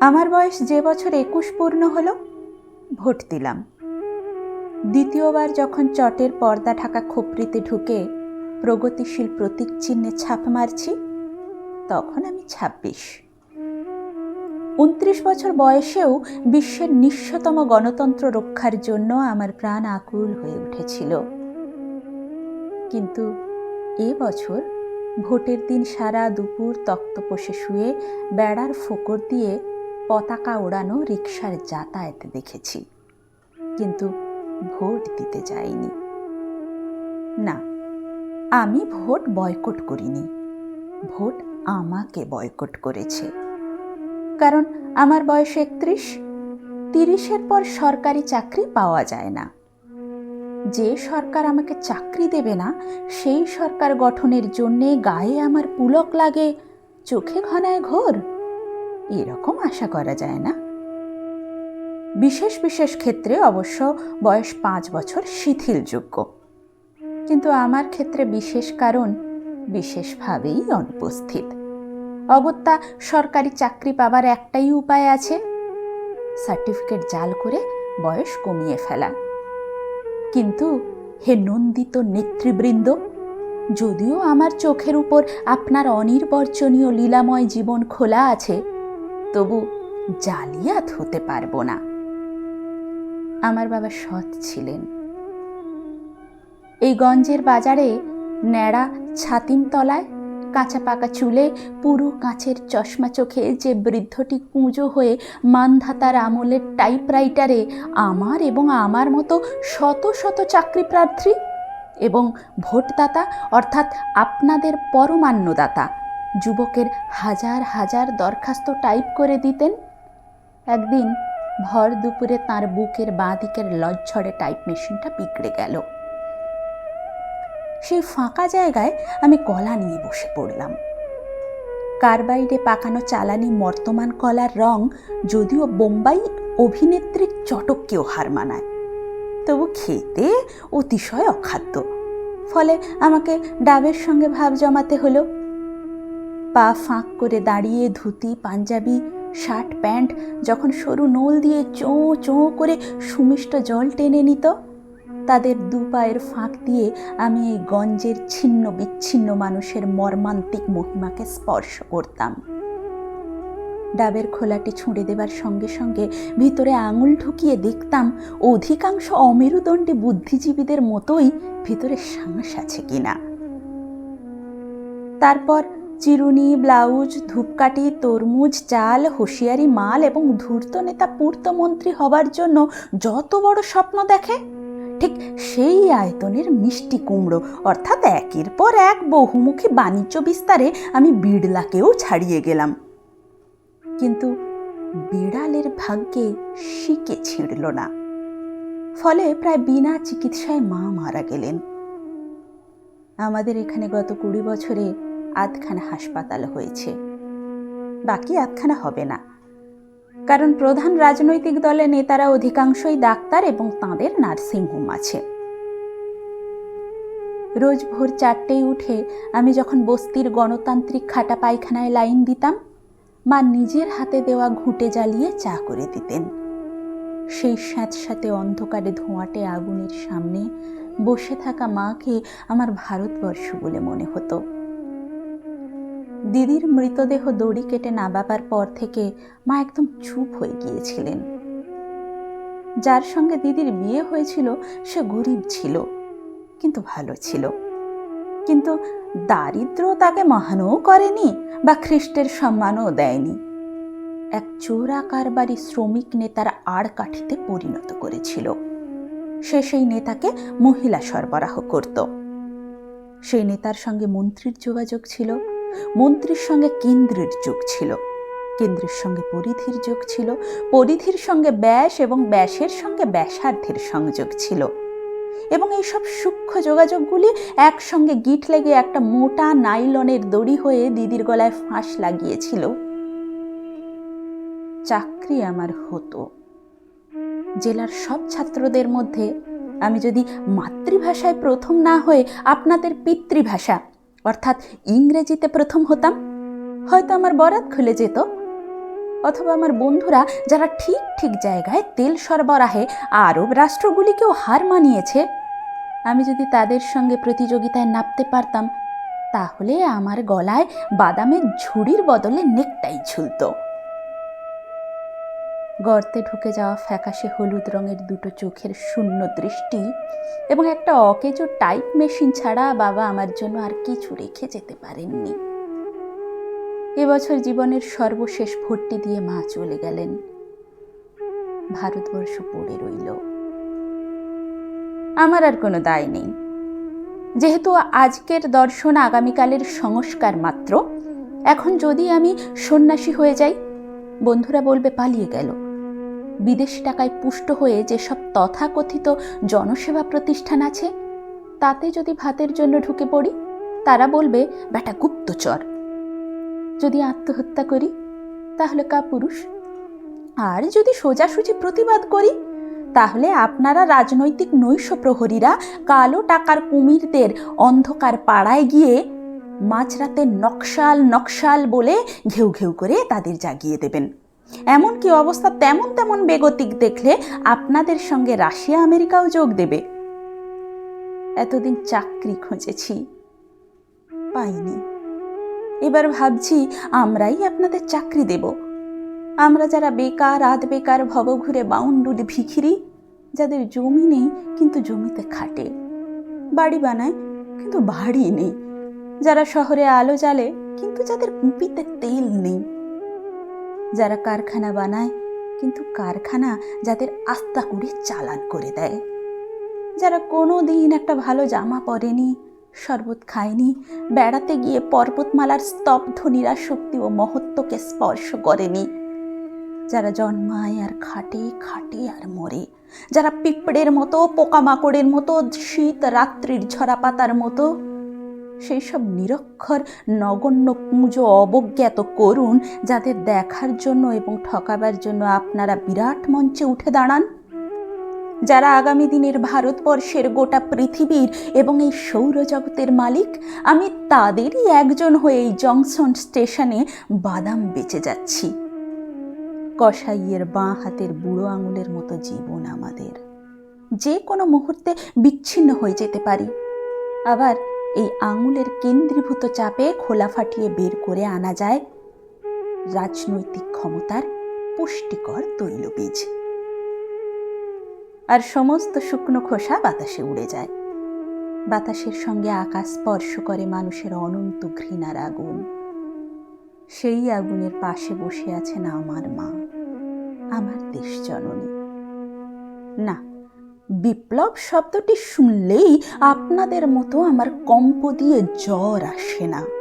আমার বয়স যে বছর একুশ পূর্ণ হলো, ভোট দিলাম। দ্বিতীয়বার যখন চটের পর্দা ঢাকা খোপড়িতে ঢুকে প্রগতিশীল প্রতীক চিহ্নে ছাপ মারছি, তখন আমি ছাব্বিশ। উনত্রিশ বছর বয়সেও বিশ্বের নিঃস্বতম গণতন্ত্র রক্ষার জন্য আমার প্রাণ আকুল হয়ে উঠেছিল। কিন্তু এ বছর ভোটের দিন সারা দুপুর তক্তপোষে শুয়ে বেড়ার ফোকর দিয়ে পতাকা ওড়ানো রিক্সার যাতায়াত দেখেছি, কিন্তু ভোট দিতে যাইনি। না, আমি ভোট বয়কট করিনি। ভোট আমাকে বয়কট করেছে। কারণ আমার বয়স একত্রিশ, তিরিশের পর সরকারি চাকরি পাওয়া যায় না। যে সরকার আমাকে চাকরি দেবে না, সেই সরকার গঠনের জন্যে গায়ে আমার পুলক লাগে, চোখে ঘনায় ঘোর। এরকম আশা করা যায় না। বিশেষ বিশেষ ক্ষেত্রে অবশ্য বয়স পাঁচ বছর শিথিলযোগ্য। কিন্তু আমার ক্ষেত্রে বিশেষ কারণ বিশেষভাবেই অনুপস্থিত। অগত্যা সরকারি চাকরি পাবার একটাই উপায় আছে, সার্টিফিকেট জাল করে বয়স কমিয়ে ফেলা। কিন্তু হে নন্দিত নেতৃবৃন্দ, যদিও আমার চোখের উপর আপনার অনির্বর্চনীয় লীলাময় জীবন খোলা আছে তবু জালিয়াত হতে পারব না। আমার বাবা সৎ ছিলেন। এই গঞ্জের বাজারে ন্যাড়া ছাতিম তলায় কাঁচা পাকা চুলে পুরো কাঁচের চশমা চোখে যে বৃদ্ধটি কুঁজো হয়ে মানধাতার আমলের টাইপরাইটারে আমার এবং আমার মতো শত শত চাকরি প্রার্থী এবং ভোটদাতা অর্থাৎ আপনাদের পরমান্যদাতা যুবকের হাজার হাজার দরখাস্ত টাইপ করে দিতেন। একদিন ভর দুপুরে তার বুকের বাঁ দিকের লজ্ঝড়ে টাইপ মেশিনটা বিগড়ে গেল। সেই ফাঁকা জায়গায় আমি কলা নিয়ে বসে পড়লাম। কারবাইডে পাকানো চালানি বর্তমান কলার রং যদিও বোম্বাই অভিনেত্রীর চটককেও হার মানায়। তবু খেতে অতিশয় অখাদ্য। ফলে আমাকে ডাবের সঙ্গে ভাব জমাতে হলো। পা ফাঁক করে দাঁড়িয়ে ধুতি, পাঞ্জাবি, শার্ট, প্যান্ট যখন সরু নোল দিয়ে চোঁ চোঁ করে সুমিষ্ট জল টেনে নিত, তাদের দু পায়ের ফাঁক দিয়ে আমি এই গঞ্জের ছিন্ন বিচ্ছিন্ন মানুষের মর্মান্তিক মহিমাকে স্পর্শ করতাম। ডাবের খোলাটি ছুঁড়ে দেবার সঙ্গে সঙ্গে ভিতরে আঙুল ঢুকিয়ে দেখতাম অধিকাংশ অমেরুদণ্ডী বুদ্ধিজীবীদের মতোই ভিতরে শ্বাস আছে কিনা। তারপর চিরুনি, ব্লাউজ, ধূপকাঠি, তরমুজ, চাল, হুঁশিয়ারি, মাল এবং ধূর্ত নেতা পূর্তমন্ত্রী হবার জন্য যত বড় স্বপ্ন দেখে, ঠিক সেই আয়তনের মিষ্টি কুমড়ো। অর্থাৎ একের পর এক বহুমুখী বাণিজ্য বিস্তারে আমি বিড়লাকেও ছাড়িয়ে গেলাম। কিন্তু বিড়ালের ভাগ্যে শিকে ছিঁড়ল না। ফলে প্রায় বিনা চিকিৎসায় মা মারা গেলেন। আমাদের এখানে গত কুড়ি বছরে আধখানা হাসপাতাল হয়েছে। বাকি আধখানা হবে না। কারণ প্রধান রাজনৈতিক দলের নেতারা অধিকাংশই ডাক্তার এবং তাঁদের নার্সিংহোম আছে। রোজ ভোর চারটেই উঠে আমি যখন বস্তির গণতান্ত্রিক খাটা পায়খানায় লাইন দিতাম, মা নিজের হাতে দেওয়া ঘুঁটে জ্বালিয়ে চা করে দিতেন। সেই স্যাঁতস্যাঁতে অন্ধকারে ধোঁয়াটে আগুনের সামনে বসে থাকা মাকে আমার ভারতবর্ষ বলে মনে হতো। দিদির মৃতদেহ দড়ি কেটে নাবাবার পর থেকে মা একদম চুপ হয়ে গিয়েছিলেন। যার সঙ্গে দিদির বিয়ে হয়েছিল, সে গরিব ছিল, কিন্তু ভালো ছিল। কিন্তু দারিদ্র তাকে মহানও করেনি বা খ্রিস্টের সম্মানও দেয়নি। এক চোরা কারবারি শ্রমিক নেতার আড় কাঠিতে পরিণত করেছিল। সে সেই নেতাকে মহিলা সরবরাহ করত। সেই নেতার সঙ্গে মন্ত্রীর যোগাযোগ ছিল। মন্ত্রীর সঙ্গে কেন্দ্রের যোগ ছিল। কেন্দ্রের সঙ্গে পরিধির যোগ ছিল। পরিধির সঙ্গে ব্যাস এবং ব্যাসের সঙ্গে ব্যাসার্ধের সংযোগ ছিল। এবং এইসব সূক্ষ্ম যোগাযোগগুলি একসঙ্গে গিট লেগে একটা মোটা নাইলনের দড়ি হয়ে দিদির গলায় ফাঁস লাগিয়েছিল। চাকরি আমার হতো। জেলার সব ছাত্রদের মধ্যে আমি যদি মাতৃভাষায় প্রথম না হয়ে আপনাদের পিতৃভাষা অর্থাৎ ইংরেজিতে প্রথম হতাম? হয়তো আমার বরাত খুলে যেত। অথবা আমার বন্ধুরা যারা ঠিক ঠিক জায়গায় তেল সরবরাহে আরব রাষ্ট্রগুলিকেও হার মানিয়েছে, আমি যদি তাদের সঙ্গে প্রতিযোগিতায় নাপতে পারতাম, তাহলে আমার গলায় বাদামের ঝুড়ির বদলে নেকটাই ঝুলত। গর্তে ঢুকে যাওয়া ফ্যাকাশে হলুদ রঙের দুটো চোখের শূন্য দৃষ্টি এবং একটা অকেজো টাইপ মেশিন ছাড়া বাবা আমার জন্য আর কিছু রেখে যেতে পারেননি। এবছর জীবনের সর্বশেষ ভর্তি দিয়ে মা চলে গেলেন। ভারতবর্ষ পড়ে রইল। আমার আর কোনো দায় নেই। যেহেতু আজকের দর্শন আগামীকালের সংস্কার মাত্র, এখন যদি আমি সন্ন্যাসী হয়ে যাই, বন্ধুরা বলবে পালিয়ে গেল। বিদেশি টাকায় পুষ্ট হয়ে যেসব তথাকথিত জনসেবা প্রতিষ্ঠান আছে, তাতে যদি ভাতের জন্য ঢুকে পড়ি, তারা বলবে, বেটা গুপ্তচর। যদি আত্মহত্যা করি, তাহলে কা পুরুষ আর যদি সোজাসুজি প্রতিবাদ করি, তাহলে আপনারা রাজনৈতিক নৈশ প্রহরীরা কালো টাকার কুমিরদের অন্ধকার পাড়ায় গিয়ে মাঝরাতে নকশাল নকশাল বলে ঘেউ ঘেউ করে তাদের জাগিয়ে দেবেন। এমনকি অবস্থা তেমন তেমন বেগতিক দেখলে আপনাদের সঙ্গে রাশিয়া, আমেরিকাও যোগ দেবে। এতদিন চাকরি খুঁজেছি, পাইনি। এবার ভাবছি আমরাই আপনাদের চাকরি দেব। আমরা যারা বেকার আধ বেকার ভবঘুরে বাউন্ডুল ভিখিরি, যাদের জমি নেই কিন্তু জমিতে খাটে, বাড়ি বানায় কিন্তু বাড়ি নেই, যারা শহরে আলো জ্বালে কিন্তু যাদের কুপিতে তেল নেই। যারা কারখানা বানায়, কিন্তু কারখানা যাদের আস্তা করে চালান করে দেয়। যারা কোনো দিন একটা ভালো জামা পরেনি, শরবত খায়নি, বেড়াতে গিয়ে পর্বতমালার স্তব্ধ নিরাশক্তি ও মহত্বকে স্পর্শ করেনি। যারা জন্মায় আর খাটে খাটে আর মরে, যারা পিঁপড়ের মতো, পোকামাকড়ের মতো, শীত রাত্রির ঝরা পাতার মতো সেই সব নিরক্ষর নগণ্য পুঁজো অবজ্ঞাত করুন যাদের দেখার জন্য এবং ঠকাবার জন্য আপনারা বিরাট মঞ্চে উঠে দাঁড়ান। যারা আগামী দিনের ভারতবর্ষের গোটা পৃথিবীর এবং এই সৌরজগতের মালিক, আমি তাদেরই একজন হয়ে এই জংশন স্টেশনে বাদাম বেঁচে যাচ্ছি। কসাইয়ের বাঁ হাতের বুড়ো আঙুলের মতো জীবন আমাদের। যে কোনো মুহূর্তে বিচ্ছিন্ন হয়ে যেতে পারি। আবার এই আঙুলের কেন্দ্রীভূত চাপে খোলা ফাটিয়ে বের করে আনা যায় রাজনৈতিক ক্ষমতার পুষ্টিকর তৈলবীজ। আর সমস্ত শুকনো খোসা বাতাসে উড়ে যায়। বাতাসের সঙ্গে আকাশ স্পর্শ করে মানুষের অনন্ত ঘৃণার আগুন। সেই আগুনের পাশে বসে আছেন আমার মা, আমার দেশ জননী। না বিপ্লব শব্দটি শুনলেই আপনাদের মতো আমার কম্প দিয়ে জ্বর আসে না।